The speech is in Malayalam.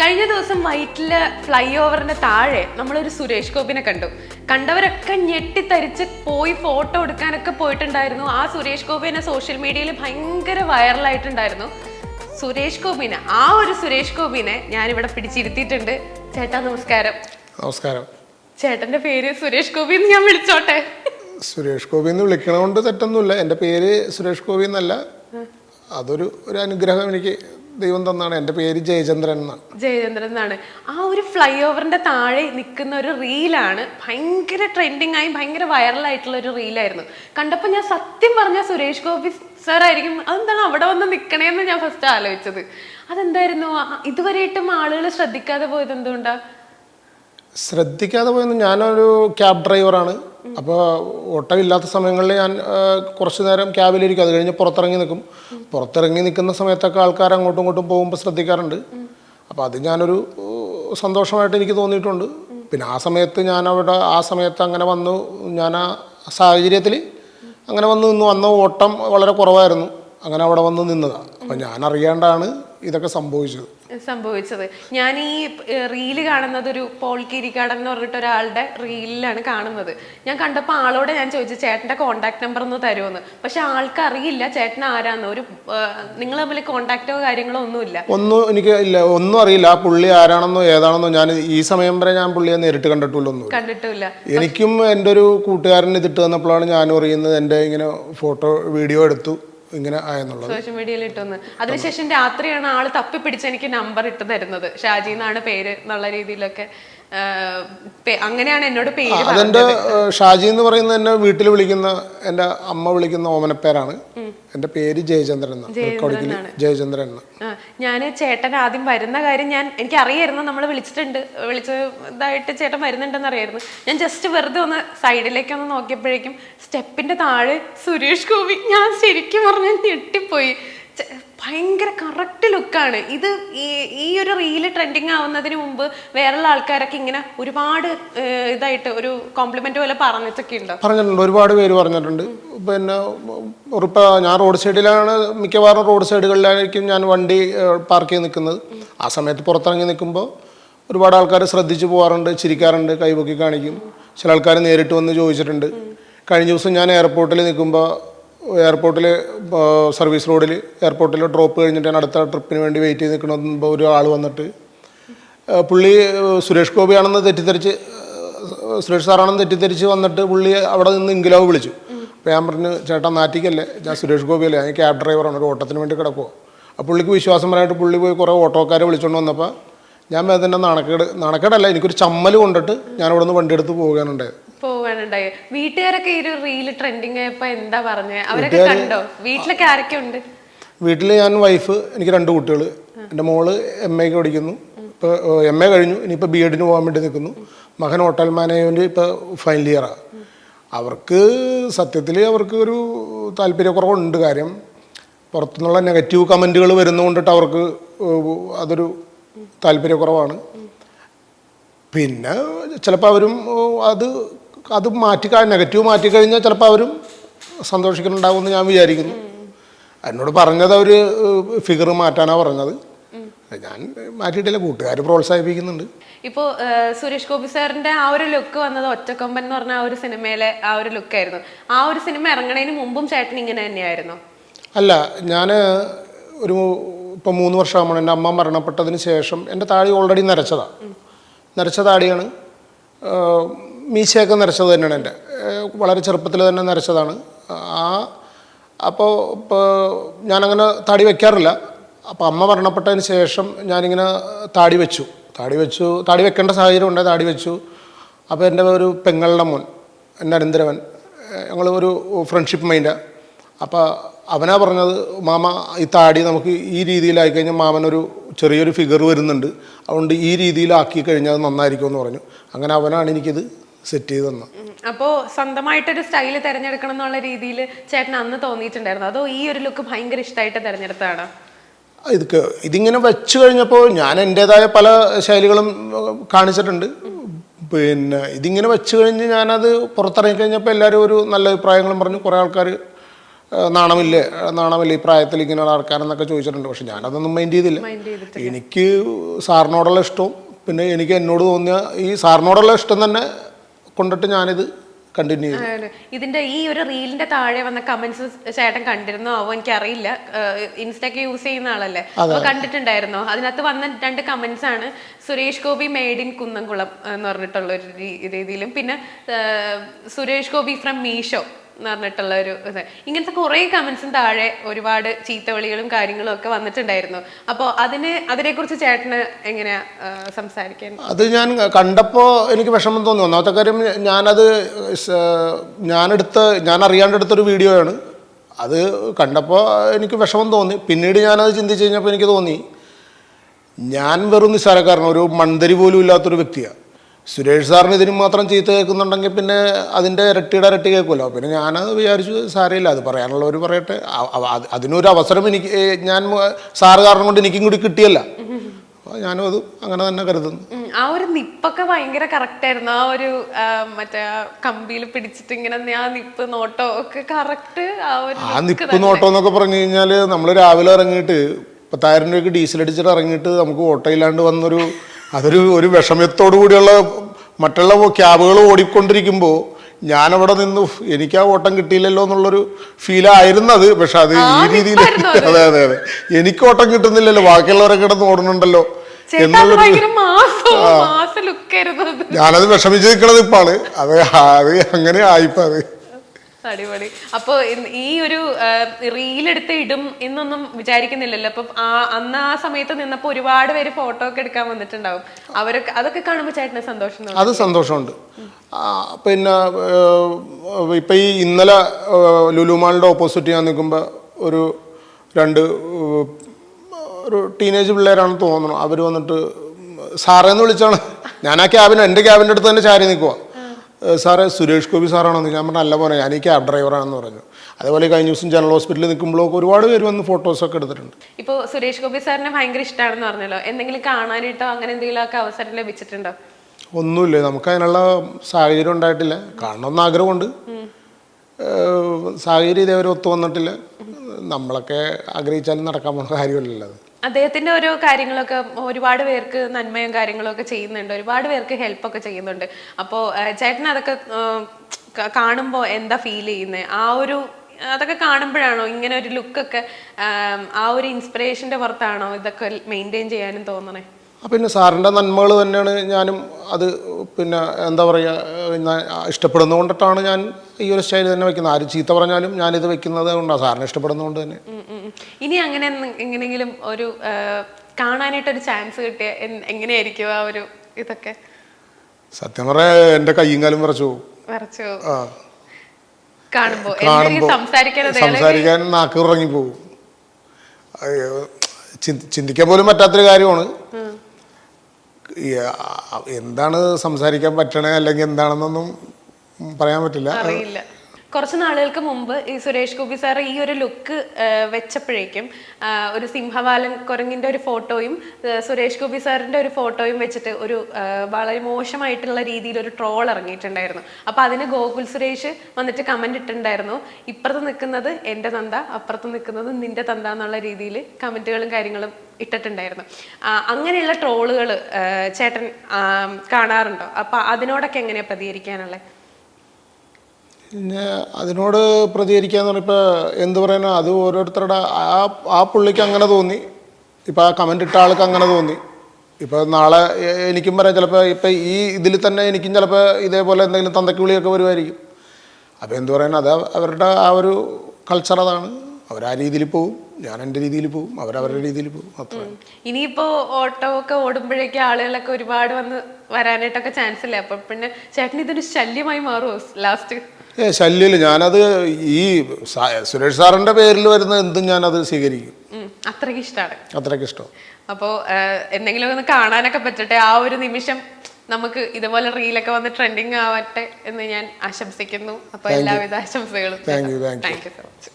കഴിഞ്ഞ ദിവസം വൈറ്റിൽ ഫ്ലൈ ഓവറിന്റെ താഴെ നമ്മളൊരു സുരേഷ് ഗോപിനെ കണ്ടു. കണ്ടവരൊക്കെ ഞെട്ടിത്തരിച്ച് പോയി ഫോട്ടോ എടുക്കാനൊക്കെ പോയിട്ടുണ്ടായിരുന്നു. ആ സുരേഷ് ഗോപിനെ സോഷ്യൽ മീഡിയയിൽ ഭയങ്കര വൈറലായിട്ടുണ്ടായിരുന്നു. സുരേഷ് ഗോപിനെ ആ ഒരു സുരേഷ് ഗോപിനെ ഞാനിവിടെ പിടിച്ചിരുത്തിയിട്ടുണ്ട്. ചേട്ടാ നമസ്കാരം. നമസ്കാരം. ചേട്ടന്റെ പേര് സുരേഷ് ഗോപി എന്ന് ഞാൻ വിളിച്ചോട്ടെ? സുരേഷ് ഗോപി എന്ന് വിളിക്കണോണ്ട് തെറ്റൊന്നുമില്ല. എന്റെ പേര് സുരേഷ് ഗോപി എന്നല്ല. അതൊരു ഒരു അനുഗ്രഹം എനിക്ക് ദൈവം തന്നാണ്. എന്റെ പേര് ജയചന്ദ്രൻ എന്നാണ് ജയചന്ദ്രൻ എന്നാണ്. ആ ഒരു ഫ്ലൈ ഓവറിന്റെ താഴെ നിൽക്കുന്ന ഒരു റീലാണ് ഭയങ്കര ട്രെൻഡിങ് ആയി ഭയങ്കര വൈറലായിട്ടുള്ള ഒരു റീലായിരുന്നു. കണ്ടപ്പോൾ ഞാൻ സത്യം പറഞ്ഞ സുരേഷ് ഗോപി സാർ ആയിരിക്കും അതെന്താണ് അവിടെ വന്ന് നിൽക്കണേന്ന് ഞാൻ ഫസ്റ്റ് ആലോചിച്ചത്. അതെന്തായിരുന്നു? ഇതുവരെ ഇതുവരെയായിട്ടും ആളുകൾ ശ്രദ്ധിക്കാതെ പോയത് എന്തുകൊണ്ടാ? ശ്രദ്ധിക്കാതെ പോയെന്ന് ഞാനൊരു ക്യാബ് ഡ്രൈവറാണ് അപ്പോൾ ഓട്ടമില്ലാത്ത സമയങ്ങളിൽ ഞാൻ കുറച്ച് നേരം ക്യാബിലിരിക്കും. അത് കഴിഞ്ഞ് പുറത്തിറങ്ങി നിൽക്കും. പുറത്തിറങ്ങി നിൽക്കുന്ന സമയത്തൊക്കെ ആൾക്കാർ അങ്ങോട്ടും ഇങ്ങോട്ടും പോകുമ്പോൾ ശ്രദ്ധിക്കാറുണ്ട്. അപ്പോൾ അത് ഞാനൊരു സന്തോഷമായിട്ട് എനിക്ക് തോന്നിയിട്ടുണ്ട്. പിന്നെ ആ സമയത്ത് ഞാൻ അവിടെ ആ സമയത്ത് അങ്ങനെ വന്നു. ഞാൻ ആ സാഹചര്യത്തിൽ അങ്ങനെ വന്നു നിന്നു വന്ന ഓട്ടം വളരെ കുറവായിരുന്നു. അങ്ങനെ അവിടെ വന്ന് നിന്നതാണ് അപ്പം ഞാൻ അറിയാണ്ടാണ് ഇതൊക്കെ സംഭവിച്ചത്. സംഭവിച്ചത്. ഞാൻ ഈ റീൽ കാണുന്നത് ഒരു പോൾ കിരിക്കാടൻ എന്ന് പറഞ്ഞിട്ട് ഒരാളുടെ റീലിലാണ് കാണുന്നത്. ഞാൻ കണ്ടപ്പോൾ ആളോട് ഞാൻ ചോദിച്ചു ചേട്ടന്റെ കോണ്ടാക്ട് നമ്പർ ഒന്ന് തരുമെന്ന് പക്ഷെ ആൾക്കറിയില്ല ചേട്ടൻ ആരാന്ന്. ഒരു നിങ്ങൾ തമ്മിൽ കോണ്ടാക്റ്റോ കാര്യങ്ങളോ ഒന്നുമില്ല. ഒന്നും എനിക്ക് ഇല്ല. ഒന്നും അറിയില്ല. ആ പുള്ളി ആരാണെന്നോ ഏതാണെന്നോ ഞാൻ ഈ സമയം വരെ ഞാൻ പുള്ളിയെ നേരിട്ട് കണ്ടിട്ടില്ലൊന്നും കണ്ടിട്ടില്ല എനിക്കും എന്റെ ഒരു കൂട്ടുകാരൻ ഇതിട്ട് തന്നപ്പോഴാണ് ഞാനും അറിയുന്നത്. എന്റെ ഇങ്ങനെ ഫോട്ടോ വീഡിയോ എടുത്തു. ഇങ്ങനെ ആയെന്നുള്ളത്. സോഷ്യൽ മീഡിയയിൽ ഇട്ടൊന്ന്. അതിനുശേഷം രാത്രിയാണ് ആൾ തപ്പിപ്പിടിച്ച് എനിക്ക് നമ്പർ ഇട്ട് തരുന്നത്. ഷാജി എന്നാണ് പേര് എന്നുള്ള രീതിയിലൊക്കെ. അങ്ങനെയാണ് എന്നോട് പേര് ഏഹ്, ഷാജി എന്ന് പറയുന്ന എന്നെ വീട്ടിൽ വിളിക്കുന്ന എന്റെ അമ്മ വിളിക്കുന്ന ഓമനപ്പേരാണ്. എന്റെ പേര് ജയചന്ദ്രൻ എന്നാണ്. ജയചന്ദ്രൻ ഞാൻ ചേട്ടൻ ആദ്യം വരുന്ന കാര്യം ഞാൻ എനിക്ക് അറിയായിരുന്നു നമ്മൾ വിളിച്ചിട്ടുണ്ട് വിളിച്ചതായിട്ട് ചേട്ടൻ വരുന്നുണ്ടെന്ന് അറിയായിരുന്നു ഞാൻ ജസ്റ്റ് വെറുതെ ഒന്ന് സൈഡിലേക്ക് ഒന്ന് നോക്കിയപ്പോഴേക്കും സ്റ്റെപ്പിന്റെ താഴെ സുരേഷ് ഗോപി. ഞാൻ ശരിക്കും പറഞ്ഞാൽ ഞെട്ടിപ്പോയി. ഭയങ്കര കറക്റ്റ് ലുക്കാണ് ഇത് ഈ ഒരു റീൽ ട്രെൻഡിങ് ആവുന്നതിന് മുമ്പ് വേറെയുള്ള ആൾക്കാരൊക്കെ ഇങ്ങനെ ഒരുപാട് ഇതായിട്ട് ഒരു കോംപ്ലിമെന്റ് പോലെ പറഞ്ഞിട്ടൊക്കെ ഉണ്ടോ? പറഞ്ഞിട്ടുണ്ട്. ഒരുപാട് പേര് പറഞ്ഞിട്ടുണ്ട്. പിന്നെ ഇപ്പോൾ ഞാൻ റോഡ് സൈഡിലാണ് മിക്കവാറും റോഡ് സൈഡുകളിലായിരിക്കും ഞാൻ വണ്ടി പാർക്ക് ചെയ്ത് നിൽക്കുന്നത്. ആ സമയത്ത് പുറത്തിറങ്ങി നിൽക്കുമ്പോൾ ഒരുപാട് ആൾക്കാർ ശ്രദ്ധിച്ചു പോകാറുണ്ട് ചിരിക്കാറുണ്ട് കൈപൊക്കി കാണിക്കും. ചില ആൾക്കാർ നേരിട്ട് വന്ന് ചോദിച്ചിട്ടുണ്ട്. കഴിഞ്ഞ ദിവസം ഞാൻ എയർപോർട്ടിൽ നിൽക്കുമ്പോൾ എയർപോർട്ടിൽ സർവീസ് റോഡിൽ എയർപോർട്ടിൽ ഡ്രോപ്പ് കഴിഞ്ഞിട്ട് ഞാൻ അടുത്ത ട്രിപ്പിന് വേണ്ടി വെയിറ്റ് ചെയ്ത് നിൽക്കണമെന്ന് ഒരു വന്നിട്ട്. പുള്ളി സുരേഷ് ഗോപിയാണെന്ന് തെറ്റിദ്ധരിച്ച് സുരേഷ് സാറാണെന്ന് തെറ്റിദ്ധരിച്ച് വന്നിട്ട് പുള്ളി അവിടെ നിന്ന് ഇങ്കിലാവ് വിളിച്ചു. അപ്പോൾ ഞാൻ പറഞ്ഞു ചേട്ടാ നാറ്റിക്കല്ലേ? ഞാൻ സുരേഷ് ഗോപിയല്ലേ? ഞാൻ ക്യാബ് ഡ്രൈവറാണ് ഒരു ഓട്ടത്തിന് വേണ്ടി കിടക്കുമോ അപ്പോൾ പുള്ളിക്ക് വിശ്വാസം പറയാനായിട്ട് പുള്ളി പോയി കുറേ ഓട്ടോക്കാരെ വിളിച്ചുകൊണ്ട് വന്നപ്പോൾ ഞാൻ അതിന്റെ നാണക്കേട് നാണക്കേടല്ല എനിക്കൊരു ചമ്മൽ കൊണ്ടിട്ട് ഞാൻ അവിടെ നിന്ന് വണ്ടി എടുത്ത് പോകാനുണ്ടായത് പോവാനുണ്ടായി. വീട്ടുകാരൊക്കെ ഈ ഒരു റീൽ ട്രെൻഡിങ് ആയപ്പോ എന്താ പറഞ്ഞേ? അവരൊക്കെ കണ്ടോ? വീട്ടിലൊക്കെ ആരൊക്കെ ഉണ്ട്? വീട്ടിൽ ഞാൻ വൈഫ് എനിക്ക് രണ്ട് കുട്ടികൾ എന്റെ മോൾ എം എക്ക് പഠിക്കുന്നു. ഇപ്പോൾ എം എ കഴിഞ്ഞു. ഇനിയിപ്പോൾ ബി എഡിന് പോകാൻ വേണ്ടി നിൽക്കുന്നു മകൻ ഹോട്ടൽ മാനേജ്മെന്റ് ഇപ്പോൾ ഫൈനൽ ഇയറാണ് അവർക്ക് സത്യത്തിൽ അവർക്ക് ഒരു താല്പര്യക്കുറവുണ്ട് കാര്യം. പുറത്തുനിന്നുള്ള നെഗറ്റീവ് കമന്റുകൾ വരുന്നതുകൊണ്ടിട്ട് അവർക്ക് അതൊരു താല്പര്യക്കുറവാണ്. പിന്നെ ചിലപ്പോൾ അവരും അത് അത് മാറ്റി നെഗറ്റീവ് മാറ്റിക്കഴിഞ്ഞാൽ ചിലപ്പോൾ അവരും സന്തോഷിക്കുന്നുണ്ടാവുമെന്ന് ഞാൻ വിചാരിക്കുന്നു. എന്നോട് പറഞ്ഞത് അവർ ഫിഗർ മാറ്റാനാണ് പറഞ്ഞത്. ഞാൻ മാറ്റിയിട്ടില്ല കൂട്ടുകാർ പ്രോത്സാഹിപ്പിക്കുന്നുണ്ട്. ഇപ്പോ സുരേഷ് ഗോപി സാറിന്റെ ആ ഒരു ലുക്ക് വന്നത് ഒറ്റക്കൊമ്പൻ എന്ന് പറഞ്ഞ ആ ഒരു സിനിമയിലെ ആ ഒരു ലുക്കായിരുന്നു ആ ഒരു സിനിമ ഇറങ്ങണതിന് മുമ്പും ചേട്ടൻ ഇങ്ങനെ തന്നെയായിരുന്നു? അല്ല ഞാൻ ഒരു ഇപ്പം മൂന്ന് വർഷമാകുമ്പോൾ എന്റെ അമ്മ മരണപ്പെട്ടതിന് ശേഷം എന്റെ താടി ഓൾറെഡി നരച്ചതാണ് നരച്ച താടിയാണ്. മീശയൊക്കെ നരച്ചത് തന്നെയാണ് എന്റെ. വളരെ ചെറുപ്പത്തിൽ തന്നെ നരച്ചതാണ് ആ അപ്പോൾ ഇപ്പോൾ ഞാനങ്ങനെ താടി വയ്ക്കാറില്ല അപ്പോൾ അമ്മ മരണപ്പെട്ടതിന് ശേഷം ഞാനിങ്ങനെ താടി വെച്ചു. താടി വെച്ചു താടി വെക്കേണ്ട സാഹചര്യം ഉണ്ടായി താടി വെച്ചു. അപ്പോൾ എന്റെ ഒരു പെങ്ങളുടെ മോൻ അനന്തരവൻ ഞങ്ങൾ ഒരു ഫ്രണ്ട്ഷിപ്പ് മൈൻഡ് അപ്പോൾ അവനാ പറഞ്ഞത് മാമ ഈ താടി നമുക്ക് ഈ രീതിയിലായി കഴിഞ്ഞാൽ മാമനൊരു ചെറിയൊരു ഫിഗർ വരുന്നുണ്ട്. അതുകൊണ്ട് ഈ രീതിയിലാക്കി കഴിഞ്ഞാൽ അത് നന്നായിരിക്കുമെന്ന് പറഞ്ഞു. അങ്ങനെ അവനാണ് എനിക്കിത് സെറ്റ് ചെയ്ത് തന്നത് ഉം. അപ്പോ സ്വന്തമായിട്ടൊരു സ്റ്റൈൽ തിരഞ്ഞെടുക്കണം എന്നുള്ള രീതിയിൽ ചേട്ടൻ അന്ന് തോന്നിയിട്ടുണ്ടായിരുന്നു. അതോ ഈ ഒരു ലുക്ക് ഭയങ്കര ഇഷ്ടമായിട്ട് തിരഞ്ഞെടുത്താണ് ഇതൊക്കെ ഇതിങ്ങനെ വെച്ച് കഴിഞ്ഞപ്പോൾ ഞാൻ എന്റെതായ പല ശൈലികളും കാണിച്ചിട്ടുണ്ട്. പിന്നെ ഇതിങ്ങനെ വെച്ച് കഴിഞ്ഞ് ഞാനത് പുറത്തിറങ്ങി കഴിഞ്ഞപ്പോൾ എല്ലാവരും ഒരു നല്ല അഭിപ്രായങ്ങളും പറഞ്ഞു. കുറേ ആൾക്കാർ നാണമില്ലേ നാണമില്ലേ ഈ പ്രായത്തിൽ ഇങ്ങനെയുള്ള ആൾക്കാരെന്നൊക്കെ ചോദിച്ചിട്ടുണ്ട്. പക്ഷെ ഞാനതൊന്നും മൈൻഡ് ചെയ്തില്ല. എനിക്ക് സാറിനോടുള്ള ഇഷ്ടവും പിന്നെ എനിക്ക് എന്നോട് തോന്നിയ ഈ സാറിനോടുള്ള ഇഷ്ടം തന്നെ കൊണ്ടിട്ട് ഞാനിത് കണ്ടിന്യൂ ചെയ്തു. ഇതിന്റെ ഈ ഒരു റീലിന്റെ താഴെ വന്ന കമന്റ്സ് ചേട്ടൻ കണ്ടിരുന്നോ ആവോ എനിക്ക് അറിയില്ല ഇൻസ്റ്റൊക്കെ യൂസ് ചെയ്യുന്ന ആളല്ലേ? അപ്പൊ കണ്ടിട്ടുണ്ടായിരുന്നോ? അതിനകത്ത് വന്ന രണ്ട് കമന്റ്സ് ആണ് സുരേഷ് ഗോപി മെയ്ഡ് ഇൻ കുന്നംകുളം എന്ന് പറഞ്ഞിട്ടുള്ള ഒരു രീതിയിലും. പിന്നെ സുരേഷ് ഗോപി ഫ്രം മീഷോ എന്ന് പറഞ്ഞിട്ടുള്ള ഒരു ഇത്. ഇങ്ങനത്തെ കുറേ കമന്റ്സും താഴെ ഒരുപാട് ചീത്തവിളികളും കാര്യങ്ങളും ഒക്കെ വന്നിട്ടുണ്ടായിരുന്നു. അപ്പോൾ അതിന് അതിനെക്കുറിച്ച് ചേട്ടന് എങ്ങനെയാ സംസാരിക്കാൻ? അത് ഞാൻ കണ്ടപ്പോൾ എനിക്ക് വിഷമം തോന്നി. ഒന്നാമത്തെ കാര്യം ഞാനത് ഞാനെടുത്ത ഞാൻ അറിയാണ്ടെടുത്തൊരു വീഡിയോയാണ്. അത് കണ്ടപ്പോൾ എനിക്ക് വിഷമം തോന്നി. പിന്നീട് ഞാനത് ചിന്തിച്ച് കഴിഞ്ഞപ്പോൾ എനിക്ക് തോന്നി ഞാൻ വെറും നിസ്സാരക്കാരൻ ഒരു മൺതരി പോലും ഇല്ലാത്തൊരു വ്യക്തിയാണ് സുരേഷ് സാറിന് ഇതിന് മാത്രം ചീത്ത കേൾക്കുന്നുണ്ടെങ്കിൽ പിന്നെ അതിന്റെ ഇരട്ടിയുടെ ഇരട്ടി കേൾക്കുമല്ലോ. പിന്നെ ഞാനത് വിചാരിച്ചു സാരമില്ല അത് പറയാനുള്ളവർ പറയട്ടെ. അതിനൊരു അവസരം എനിക്ക് ഞാൻ സാറ് കാരണം കൊണ്ട് എനിക്കും കൂടി കിട്ടിയല്ല. ഞാനും അത് അങ്ങനെ തന്നെ കരുതുന്നു. ആ ഒരു നിപ്പൊക്കെ ഭയങ്കര കറക്റ്റ് ആയിരുന്നു. ആ ഒരു മറ്റേ കമ്പിയിൽ പിടിച്ചിട്ട് ഇങ്ങനെ ആ നിപ്പ് നോട്ടോ ഒക്കെ കറക്റ്റ് ആ ഒരു ആ നിപ്പ് നോട്ടോ എന്നൊക്കെ പറഞ്ഞു കഴിഞ്ഞാൽ നമ്മൾ രാവിലെ ഇറങ്ങിയിട്ട് പത്തായിരം രൂപയ്ക്ക് ഡീസൽ അടിച്ചിട്ട് ഇറങ്ങിയിട്ട് നമുക്ക് ഓട്ടോ ഇല്ലാണ്ട് വന്നൊരു അതൊരു ഒരു വിഷമത്തോടു കൂടിയുള്ള മറ്റുള്ള ക്യാബുകൾ ഓടിക്കൊണ്ടിരിക്കുമ്പോൾ ഞാനവിടെ നിന്ന് എനിക്ക് ആ ഓട്ടം കിട്ടിയില്ലല്ലോ എന്നുള്ളൊരു ഫീലായിരുന്നത് പക്ഷെ അത് ഈ രീതിയിൽ അതെ. അതെ അതെ എനിക്ക് ഓട്ടം കിട്ടുന്നില്ലല്ലോ. ബാക്കിയുള്ളവരൊക്കെ കിടന്ന് ഓടുന്നുണ്ടല്ലോ എന്നുള്ളൊരു ഞാനത് വിഷമിച്ച് നിൽക്കണത് ഇപ്പാണ്. അത് അത് അങ്ങനെ ആയിപ്പോ അത് അടിപൊളി. അപ്പൊ ഈ ഒരു റീലെടുത്ത് ഇടും എന്നൊന്നും വിചാരിക്കുന്നില്ലല്ലോ. അപ്പൊ ആ അന്ന് ആ സമയത്ത് നിന്നപ്പോ ഒരുപാട് പേര് ഫോട്ടോ ഒക്കെ എടുക്കാൻ വന്നിട്ടുണ്ടാവും. അവരൊക്കെ അതൊക്കെ കാണുമ്പോൾ ചേട്ടന് സന്തോഷം അത് സന്തോഷമുണ്ട്. പിന്നെ ഇപ്പൊ ഈ ഇന്നലെ ലുലുമാളിന്റെ ഓപ്പോസിറ്റ് ഞാൻ നിൽക്കുമ്പോൾ ഒരു രണ്ട് ഒരു ടീനേജ് പിള്ളേരാണെന്ന് തോന്നുന്നു. അവർ വന്നിട്ട് സാറേന്ന് വിളിച്ചാണ്. ഞാൻ ആ ക്യാബിന് എന്റെ ക്യാബിന്റെ അടുത്ത് തന്നെ ചാരി നിൽക്കുക സാറേ സുരേഷ് ഗോപി സാറാണെന്ന് ഞാൻ പറഞ്ഞു അല്ല പോലെ ഞാൻ ഈ ക്യാബ് ഡ്രൈവറാണെന്ന് പറഞ്ഞു. അതേപോലെ കഴിഞ്ഞ ദിവസം ജനറൽ ഹോസ്പിറ്റലിൽ നിൽക്കുമ്പോഴൊക്കെ ഒരുപാട് പേര് വന്ന് ഫോട്ടോസൊക്കെ എടുത്തിട്ടുണ്ട്. ഇപ്പോൾ സുരേഷ് ഗോപി സാറിനെ ഭയങ്കര ഇഷ്ടമാണെന്ന് പറഞ്ഞല്ലോ. എന്തെങ്കിലും കാണാനായിട്ടോ അങ്ങനെ എന്തെങ്കിലും ഒക്കെ അവസരം ലഭിച്ചിട്ടുണ്ടോ? ഒന്നുമില്ല. നമുക്ക് അതിനുള്ള സാഹചര്യം ഉണ്ടായിട്ടില്ല. കാണണമെന്ന് ആഗ്രഹമുണ്ട്. സാഹചര്യം ഇതേവരെ ഒത്തു വന്നിട്ടില്ല. നമ്മളൊക്കെ ആഗ്രഹിച്ചാലും നടക്കാൻ പോകുന്ന കാര്യമല്ലല്ലോ അത്. അദ്ദേഹത്തിന്റെ ഓരോ കാര്യങ്ങളൊക്കെ ഒരുപാട് പേർക്ക് നന്മയും കാര്യങ്ങളൊക്കെ ചെയ്യുന്നുണ്ട്. ഒരുപാട് പേർക്ക് ഹെൽപ്പ് ഒക്കെ ചെയ്യുന്നുണ്ട്. അപ്പോ ചേട്ടൻ അതൊക്കെ കാണുമ്പോൾ എന്താ ഫീൽ ചെയ്യുന്നത് ആ ഒരു അതൊക്കെ കാണുമ്പോഴാണോ ഇങ്ങനെ ഒരു ലുക്കൊക്കെ ആ ഒരു ഇൻസ്പിറേഷന്റെ പുറത്താണോ ഇതൊക്കെ മെയിന്റെയിൻ ചെയ്യാനും തോന്നണേ? പിന്നെ സാറിന്റെ നന്മകൾ തന്നെയാണ് ഞാനും അത് പിന്നെ എന്താ പറയുക ഇഷ്ടപ്പെടുന്നത് കൊണ്ടിട്ടാണ് ഞാൻ ഈ ഒരു സ്റ്റൈൽ തന്നെ വെക്കുന്നത്. ആര് ചീത്ത പറഞ്ഞാലും ഞാനിത് വെക്കുന്നത് കൊണ്ടാണ് സാറിനെ ഇഷ്ടപ്പെടുന്നത് കൊണ്ട് തന്നെ. ഇനി അങ്ങനെ എങ്ങനെങ്കിലും എങ്ങനെയെങ്കിലും ഒരു കാണാനായിട്ട് കാണാനായിട്ടൊരു ചാൻസ് കിട്ടിയ എങ്ങനെയായിരിക്കും ആ ഒരു ഇതൊക്കെ? സത്യം പറയാ എന്റെ കയ്യും കാലും വിറച്ചു പോകും. വരച്ചു ആ. കാണുമ്പോ കാണുമ്പോൾ സംസാരിക്കാൻ നാക്ക് ഉറങ്ങി പോകും ചിന്തി- ചിന്തിക്കാൻ പോലും പറ്റാത്തൊരു കാര്യമാണ്. എന്താണ് സംസാരിക്കാൻ പറ്റണേ അല്ലെങ്കിൽ എന്താണെന്നൊന്നും പറയാൻ പറ്റില്ല. കുറച്ച് നാളുകൾക്ക് മുമ്പ് ഈ സുരേഷ് ഗോപി സാർ ഈ ഒരു ലുക്ക് വെച്ചപ്പോഴേക്കും ഒരു സിംഹവാലൻ കുരങ്ങിന്റെ ഒരു ഫോട്ടോയും സുരേഷ് ഗോപി സാറിന്റെ ഒരു ഫോട്ടോയും വെച്ചിട്ട് ഒരു വളരെ മോശമായിട്ടുള്ള രീതിയിൽ ഒരു ട്രോൾ ഇറങ്ങിയിട്ടുണ്ടായിരുന്നു. അപ്പോൾ അതിന് ഗോകുൽ സുരേഷ് വന്നിട്ട് കമന്റ് ഇട്ടിട്ടുണ്ടായിരുന്നു. ഇപ്പുറത്ത് നിൽക്കുന്നത് എന്റെ തന്ത അപ്പുറത്ത് നിൽക്കുന്നത് നിന്റെ തന്ത എന്നുള്ള രീതിയിൽ കമന്റുകളും കാര്യങ്ങളും ഇട്ടിട്ടുണ്ടായിരുന്നു. അങ്ങനെയുള്ള ട്രോളുകൾ ചേട്ടൻ കാണാറുണ്ടോ? അപ്പോൾ അതിനോടൊക്കെ എങ്ങനെയാണ് പ്രതികരിക്കാനുള്ളത് പിന്നെ അതിനോട് പ്രതികരിക്കാന്ന് പറഞ്ഞപ്പോൾ എന്ത് പറയുന്നത് അത് ഓരോരുത്തരുടെ ആ ആ പുള്ളിക്ക് അങ്ങനെ തോന്നി. ഇപ്പം ആ കമന്റ് ഇട്ട ആൾക്ക് അങ്ങനെ തോന്നി. ഇപ്പോൾ നാളെ എനിക്കും പറയാം ചിലപ്പോൾ ഇപ്പം ഈ ഇതിൽ തന്നെ എനിക്കും ചിലപ്പോൾ ഇതേപോലെ എന്തെങ്കിലും തന്തയ്ക്ക് വിളിയൊക്കെ വരുമായിരിക്കും അപ്പോൾ എന്ത് പറയുന്നത് അത് അവരുടെ ആ ഒരു കൾച്ചർ അതാണ്. അവർ ആ രീതിയിൽ പോവും ഞാൻ എന്റെ രീതിയിൽ പോവും അവരവരുടെ രീതിയിൽ പോവും അത്ര. ഇനിയിപ്പോ ഓട്ടോ ഒക്കെ ഓടുമ്പോഴേക്കും ആളുകളൊക്കെ ഒരുപാട് വന്ന് വരാനായിട്ടൊക്കെ ചാൻസ് ഇല്ലേ? അപ്പൊ പിന്നെ ചേട്ടൻ ഇതൊരു ശല്യമായി മാറുമോ ലാസ്റ്റ് ഏ ശല്യമില്ല. ഞാനത് ഈ സുരേഷ് സാറിന്റെ പേരിൽ വരുന്ന എന്തും അത് സ്വീകരിക്കും. അത്രയ്ക്ക് ഇഷ്ടമാണ് അത്രയ്ക്ക് ഇഷ്ടം. അപ്പോൾ എന്തെങ്കിലും ഒന്ന് കാണാനൊക്കെ പറ്റട്ടെ ആ ഒരു നിമിഷം നമുക്ക് ഇതുപോലെ റീലൊക്കെ വന്ന് ട്രെൻഡിങ് ആവട്ടെ എന്ന് ഞാൻ ആശംസിക്കുന്നു. അപ്പൊ എല്ലാവിധ ആശംസകളും താങ്ക് യു സോ മച്ച്